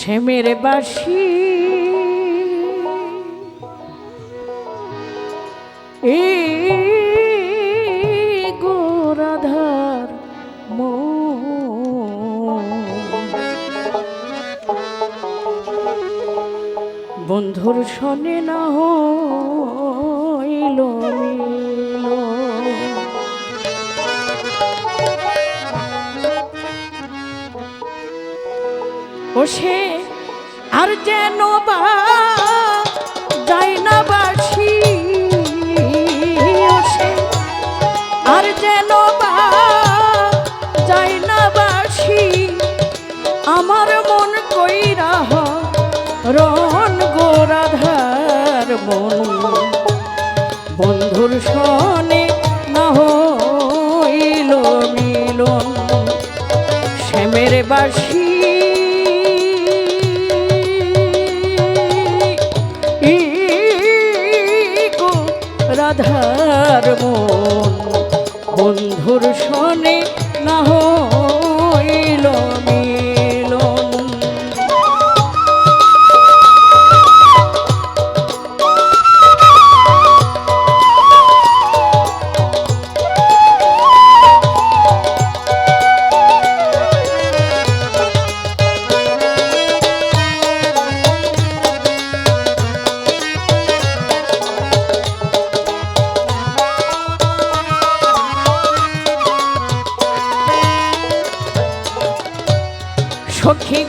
ছেমেরে বাসি এ গোরাধার মো বন্ধুর শোনে না হোক বসে, আর যেন না বাসি আর যেন না বাসি আমার মন কইরা রন গোরাধার মন। বন্ধুর সনে না হইল মিলন, শ্যামের বাসি ধর্ষণে না হইল মি okay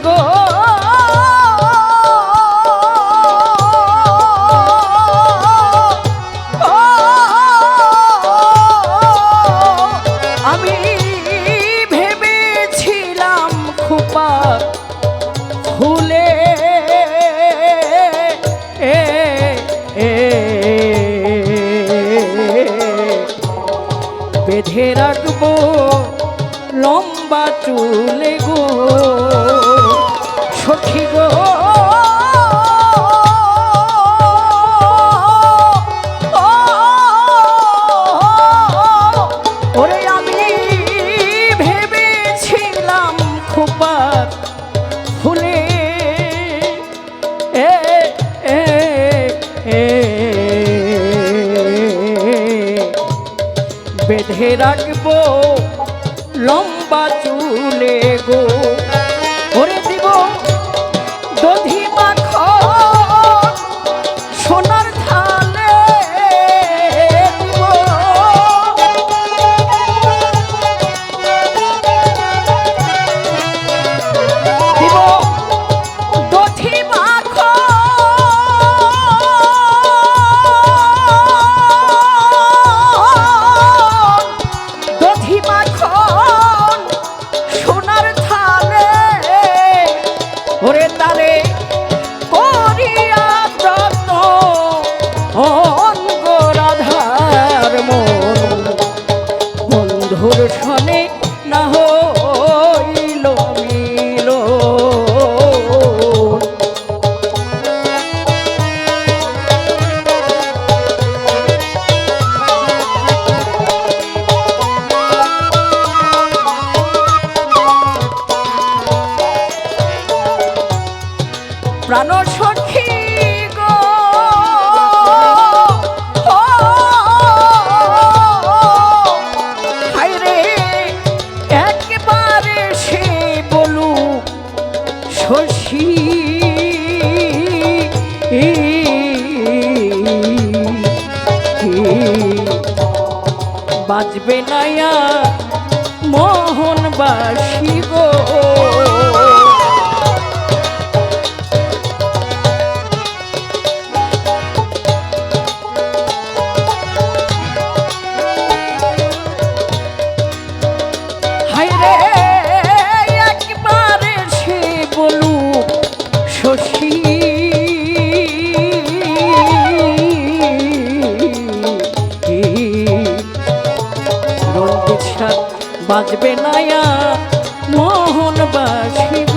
বাজবে নায়া মোহন বাসিব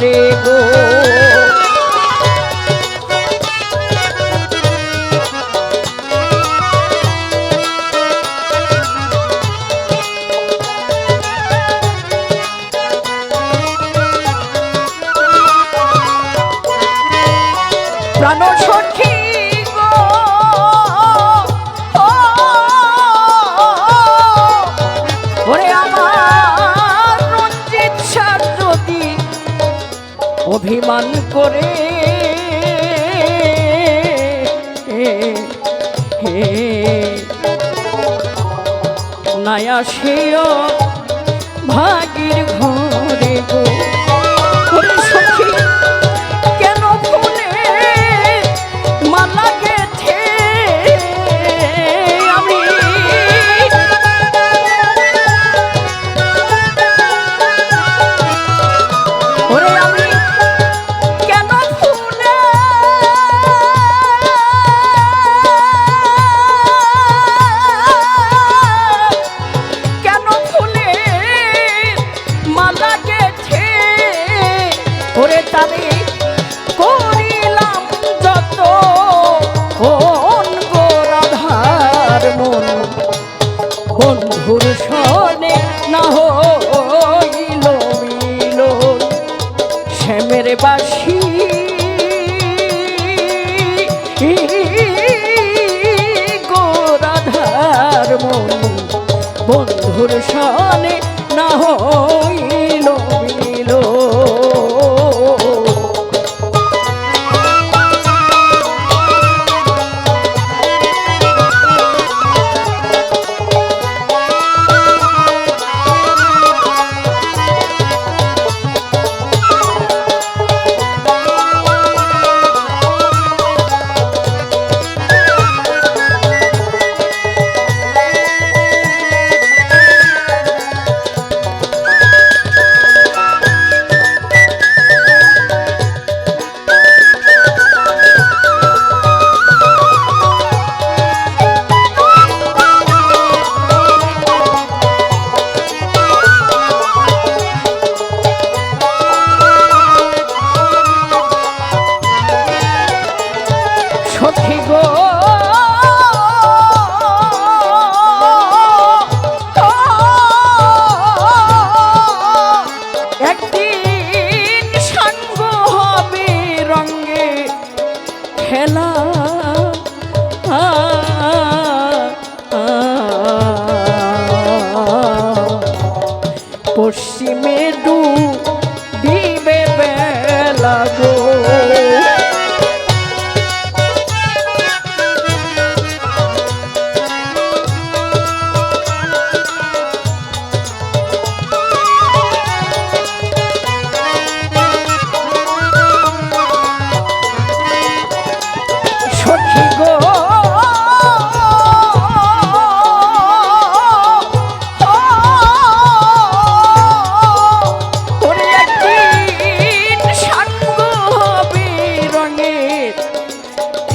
রে গো। অভিমান করে নায়া সেও ভাগির ঘরে গো। সখী করিলাম গোরাধার মন বন্ধুর সনে গোরাধার মন বন্ধুর সনে না হই খেলা আ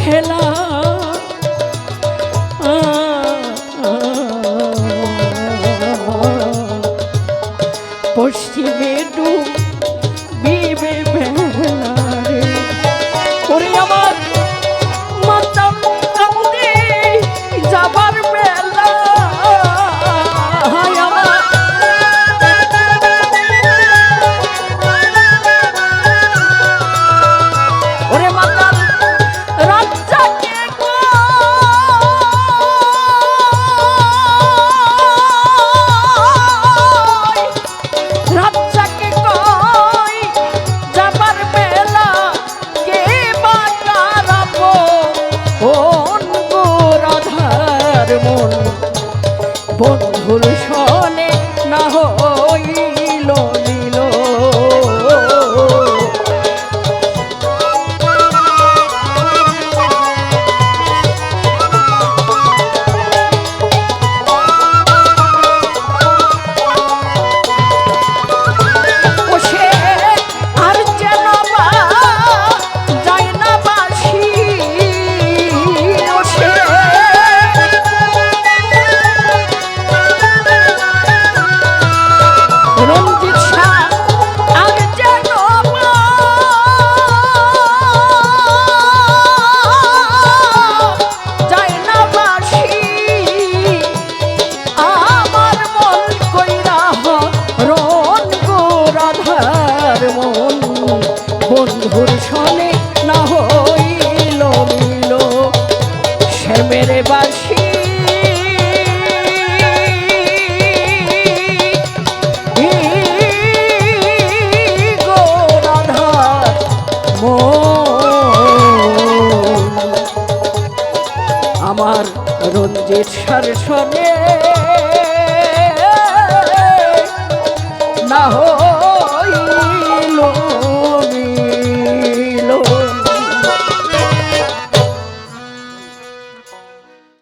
খেলা বন্ধুর রঞ্জিত